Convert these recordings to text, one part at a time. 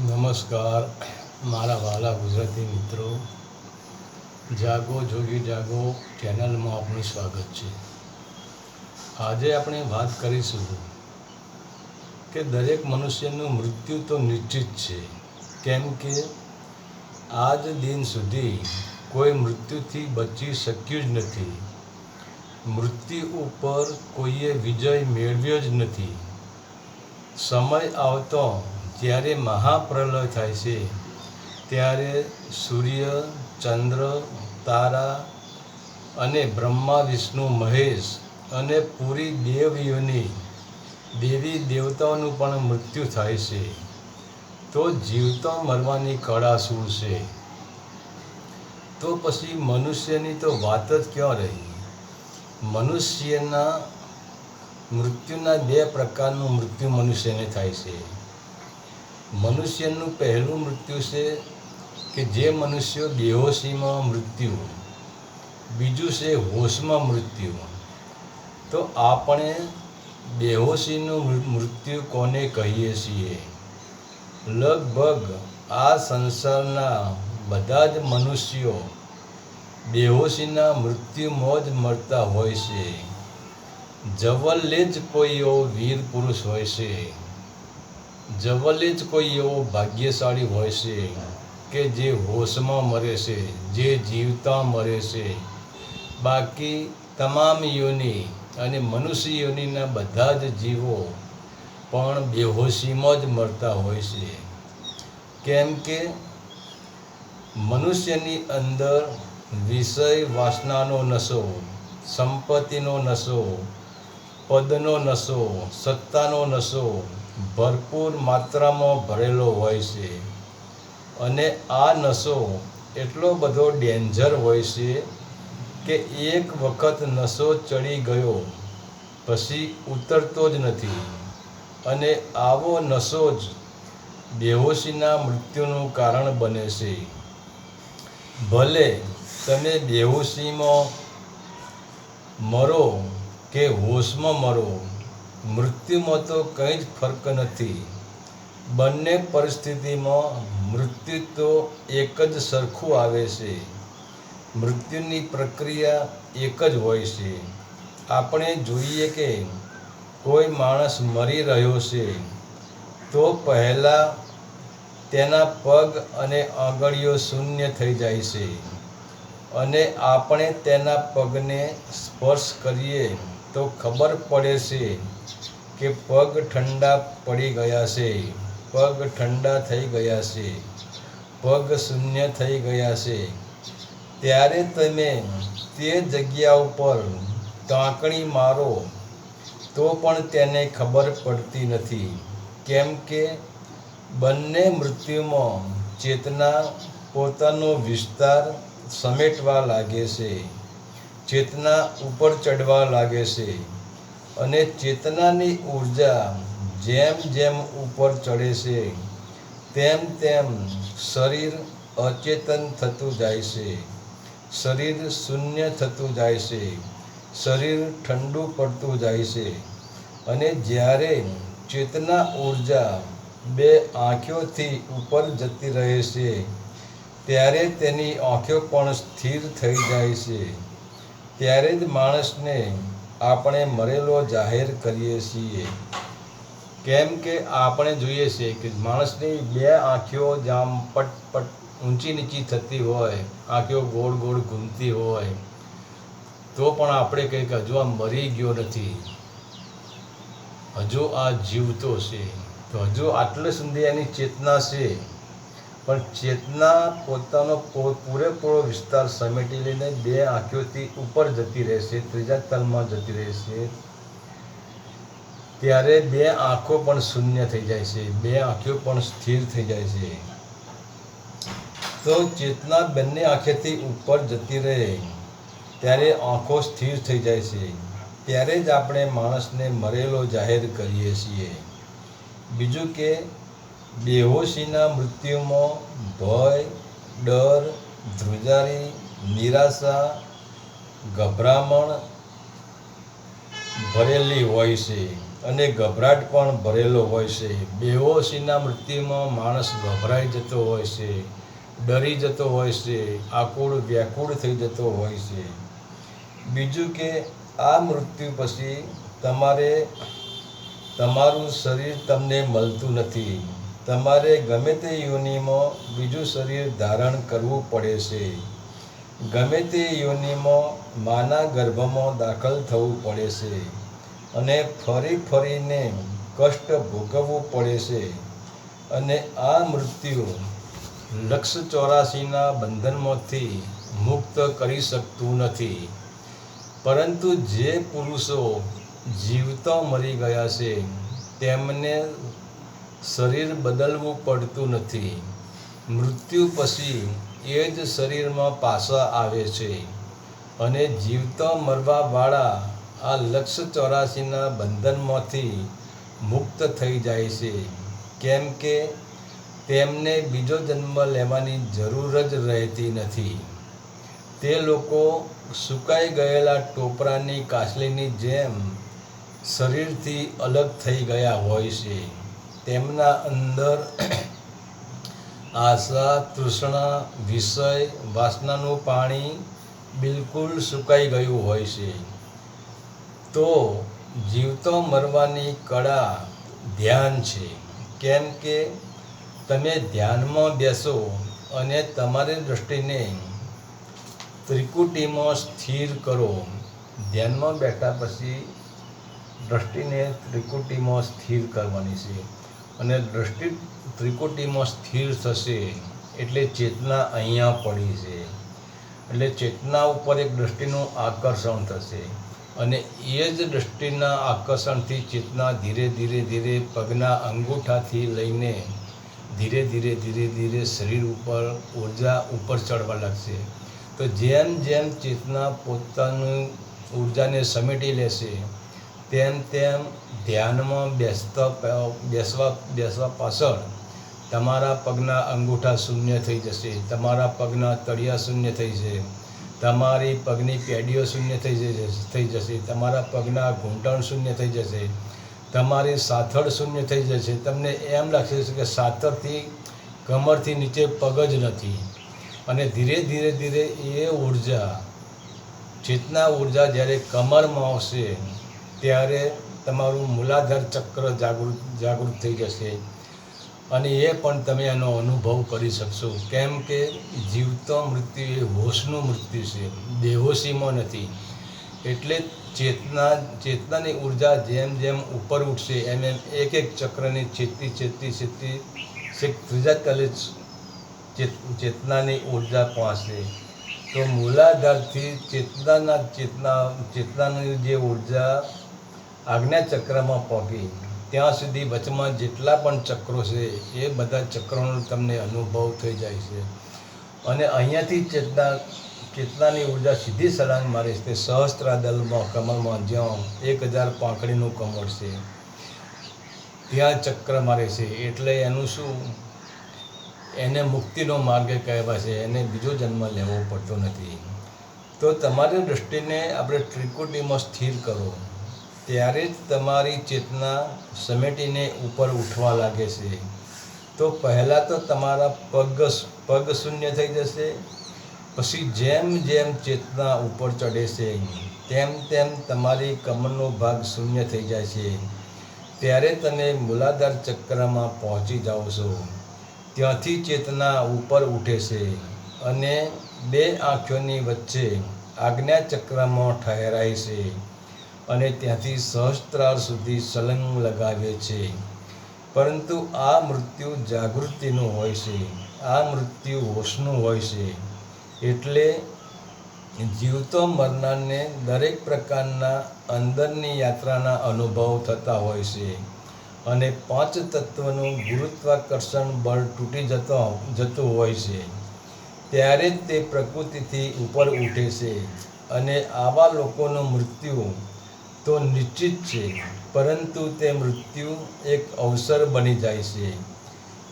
નમસ્કાર. મારા વાલા ગુજરાતી મિત્રો, જાગો, જોગી જાગો ચેનલમાં આપનું સ્વાગત છે. આજે આપણે વાત કરીશું કે દરેક મનુષ્યનું મૃત્યુ તો નિશ્ચિત છે, કેમ કે આજ દિન સુધી કોઈ મૃત્યુથી બચી શક્યું જ નથી. મૃત્યુ ઉપર કોઈએ વિજય મેળવ્યો જ નથી. સમય આવતો જ્યારે મહાપ્રલય થાય છે, ત્યારે સૂર્ય, ચંદ્ર, તારા અને બ્રહ્મા, વિષ્ણુ, મહેશ અને પૂરી દેવીઓની દેવી દેવતાઓનું પણ મૃત્યુ થાય છે. તો જીવતા મરવાની કળા શું છે? તો પછી મનુષ્યની તો વાત જ ક્યાં રહી? મનુષ્યના મૃત્યુના બે પ્રકારનું મૃત્યુ મનુષ્યને થાય છે. મનુષ્યનું પહેલું મૃત્યુ છે કે જે મનુષ્યો બેહોશીમાં મૃત્યુ બીજું છે હોશમાં મૃત્યુ તો આપણે બેહોશીનું મૃત્યુ કોને કહીએ છીએ? લગભગ આ સંસારના બધા જ મનુષ્યો બેહોશીના મૃત્યુમાં જ મરતા હોય છે. જવલ્લે જ કોઈ એવો વીર પુરુષ હોય છે. જવલ્લે જ કોઈ એવો ભાગ્યશાળી હોય છે કે જે હોશમાં મરે છે, જે જીવતા મરે છે? બાકી તમામ યોની અને મનુષ્ય યોનિના બધા જ જીવો પણ બેહોશીમાં જ મરતા હોય છે. કેમ કે મનુષ્યની અંદર વિષય વાસનાનો નશો, સંપત્તિનો નશો, પદનો નશો, સત્તાનો નશો ભરપૂર માત્રામાં ભરેલો હોય છે અને આ નશો એટલો બધો ડેન્જર હોય છે કે એક વખત નશો ચડી ગયો પછી ઉતરતો જ નથી અને આવો નશો જ બેહોશીના મૃત્યુનું કારણ બને છે. ભલે તમે બેહોશીમાં મરો કે હોશમાં મરો મૃત્યુમાં તો કંઈ જ ફર્ક નથી. બંને પરિસ્થિતિમાં મૃત્યુ તો એક જ સરખું આવે છે. મૃત્યુની પ્રક્રિયા એક જ હોય છે. આપણે જોઈએ કે કોઈ માણસ મરી રહ્યો છે, તો પહેલાં તેના પગ અને આંગળીઓ શૂન્ય થઈ જાય છે અને આપણે તેના પગને સ્પર્શ કરીએ તો ખબર પડે છે કે પગ ઠંડા પડી ગયા છે. પગ ઠંડા થઈ ગયા છે. પગ શૂન્ય થઈ ગયા છે. ત્યારે તમે તે જગ્યા ઉપર ટાંકણી મારો, તો પણ તેને ખબર પડતી નથી. કેમ કે બંને મૃત્યુમાં ચેતના પોતાનો વિસ્તાર સમેટવા લાગે છે. ચેતના ઉપર ચડવા લાગે છે. અને ચેતનાની ઊર્જા જેમ જેમ ઉપર ચડે છે, તેમ તેમ શરીર અચેતન થતું જાય છે. શરીર શૂન્ય થતું જાય છે. શરીર ઠંડુ પડતું જાય છે. અને જ્યારે ચેતના ઊર્જા બે આંખોથી ઉપર જતી રહે છે, ત્યારે તેની આંખો પણ સ્થિર થઈ જાય છે. ત્યારે જ માણસને આપણે મરેલો જાહેર કરીએ છીએ. કેમ કે આપણે જોઈએ છીએ કે માણસની બે આંખીઓ જામ પટ પટ ઊંચી નીચી થતી હોય, આંખીઓ ગોળ ગોળ ઘૂમતી હોય, તો પણ આપણે કંઈક હજુ આ મરી ગયો નથી. હજુ આ જીવતો છે. તો હજુ આટલે સુધી એની ચેતના છે. પણ ચેતના પોતાનો પૂરેપૂરો વિસ્તાર સમેટી લઈને બે આંખોથી ઉપર જતી રહેશે, ત્રીજા તલમાં જતી રહેશે. ત્યારે બે આંખો પણ શૂન્ય થઈ જાય છે, બે આંખો પણ સ્થિર થઈ જાય છે. તો ચેતના બંને આંખેથી ઉપર જતી રહે, ત્યારે આંખો સ્થિર થઈ જાય છે. ત્યારે જ આપણે માણસને મરેલો જાહેર કરીએ છીએ. બીજું કે બેહોશીના મૃત્યુમાં ભય, ડર, ધ્રુજારી, નિરાશા, ગભરામણ ભરેલી હોય છે અને ગભરાટ પણ ભરેલો હોય છે. બેહોશીના મૃત્યુમાં માણસ ગભરાઈ જતો હોય છે, ડરી જતો હોય છે, આકુળ વ્યાકુળ થઈ જતો હોય છે. બીજું કે આ મૃત્યુ પછી તમારે, તમારું શરીર તમને મળતું નથી. તમારે ગમે તે યોનિમાં બીજું શરીર ધારણ કરવું પડે છે. ગમે તે યોનિમાં માના ગર્ભમાં દાખલ થવું પડે છે અને ફરી ફરીને કષ્ટ ભોગવવું પડે છે અને આ મૃત્યુ લક્ષ ચોરાસીના બંધનમાંથી મુક્ત કરી શકતું નથી. પરંતુ જે પુરુષો જીવતો મરી ગયા છે, તેમને શરીર બદલવું પડતું નથી. મૃત્યુ પછી એ જ શરીરમાં પાછા આવે છે. અને જીવતો મરવાવાળા આ લક્ષ ચોરાસીના બંધનમાંથી મુક્ત થઈ જાય છે. કેમ કે તેમને બીજો જન્મ લેવાની જરૂર જ રહેતી નથી. તે લોકો સુકાઈ ગયેલા ટોપરાની કાસલીની જેમ શરીરથી અલગ થઈ ગયા હોય છે. તેમના અંદર આશા, તૃષ્ણા, વિષય, વાસનાનું પાણી બિલકુલ સુકાઈ ગયું હોય છે. તો જીવતો મરવાની કળા ધ્યાન છે. કેમ કે તમે ધ્યાનમાં બેસો અને તમારી દૃષ્ટિને ત્રિકુટીમાં સ્થિર કરો. ધ્યાનમાં બેઠા પછી દ્રષ્ટિને ત્રિકુટીમાં સ્થિર કરવાની છે. અને દ્રષ્ટિ ત્રિકોટીમાં સ્થિર થશે એટલે ચેતના અહીંયા પડી છે. એટલે ચેતના ઉપર એક દ્રષ્ટિનું આકર્ષણ થશે અને એ જ દ્રષ્ટિના આકર્ષણથી ચેતના ધીરે ધીરે ધીરે પગના અંગૂઠાથી લઈને ધીરે ધીરે ધીરે ધીરે શરીર ઉપર, ઊર્જા ઉપર ચડવા લાગશે. તો જેમ જેમ ચેતના પોતાનું ઉર્જાને સમેટી લેશે, તેમ તેમ ધ્યાનમાં બેસતા બેસવા બેસવા પાછળ તમારા પગના અંગૂઠા શૂન્ય થઈ જશે, તમારા પગના તળિયા શૂન્ય થઈ જશે, તમારી પગની પેડીઓ શૂન્ય થઈ જશે થઈ જશે, તમારા પગના ઘૂંટણ શૂન્ય થઈ જશે, તમારી સાથળ શૂન્ય થઈ જશે. તમને એમ લાગશે કે સાથળથી, કમરથી નીચે પગ જ નથી. અને ધીરે ધીરે ધીરે એ ઊર્જા, ચેતના ઊર્જા જ્યારે કમરમાં આવશે, ત્યારે તમારું મૂલાધાર ચક્ર જાગૃત જાગૃત થઈ જશે. અને એ પણ તમે એનો અનુભવ કરી શકશો. કેમ કે જીવતો મૃત્યુ એ હોશનું મૃત્યુ છે. દેહોશીમાં નથી. એટલે ચેતના, ચેતનાની ઊર્જા જેમ જેમ ઉપર ઉઠશે, એમ એમ એક એક ચક્રની છેતતી છેતતી છેતતી છેક ત્રીજા તલે ચેત, ચેતનાની ઊર્જા પહોંચશે. તો મૂલાધારથી ચેતનાના ચેતના, ચેતનાની જે ઊર્જા આજ્ઞા ચક્રમાં પહોંચી. ત્યાં સુધી વચમાં જેટલા પણ ચક્રો છે, એ બધા ચક્રોનો તમને અનુભવ થઈ જાય છે. અને અહીંયાથી ચેતના, ચેતનાની ઊર્જા સીધી સળંગ મારે તે સહસ્ત્રાદલમાં, કમળમાં જ્યાં એક હજાર પાંખડીનું કમળ છે. ત્યાં ચક્ર મારે છે. એટલે એનું શું? એને મુક્તિનો માર્ગ કહેવાય છે. એને બીજો જન્મ લેવો પડતો નથી. તો તમારી દૃષ્ટિને આપણે ત્રિકુટીમાં સ્થિર કરો. ત્યારે જ તમારી ચેતના સમેટીને ઉપર ઉઠવા લાગે છે. તો પહેલાં તો તમારા પગ પગ શૂન્ય થઈ જશે. પછી જેમ જેમ ચેતના ઉપર ચડે છે, તેમ તેમ તમારી કમરનો ભાગ શૂન્ય થઈ જાય છે. ત્યારે તમે મૂલાધાર ચક્રમાં પહોંચી જાઓ છો. ત્યાંથી ચેતના ઉપર ઉઠે છે અને બે આંખોની વચ્ચે આજ્ઞા ચક્રમાં ઠહેરાય છે. અને ત્યાંથી સહસ્ત્રાર સુધી સલંગ લગાવે છે. પરંતુ આ મૃત્યુ જાગૃતિનું હોય છે. આ મૃત્યુ હોશનું હોય છે. એટલે જીવતો મરનારને દરેક પ્રકારના અંદરની યાત્રાના અનુભવ થતા હોય છે. અને પાંચ તત્વનું ગુરુત્વાકર્ષણ બળ તૂટી જતો, જતું હોય છે. ત્યારે જ તે પ્રકૃતિથી ઉપર ઉઠે છે. અને આવા લોકોનું મૃત્યુ તો નિશ્ચિત છે, પરંતુ તે મૃત્યુ એક અવસર બની જાય છે.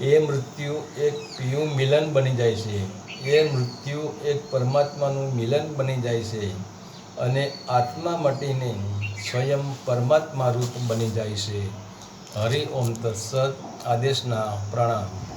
એ મૃત્યુ એક પિયું મિલન બની જાય છે. એ મૃત્યુ એક પરમાત્માનું મિલન બની જાય છે અને આત્મા મટીને સ્વયં પરમાત્મા રૂપ બની જાય છે. હરિ ઓમ તત્સદ આદેશના પ્રણામ.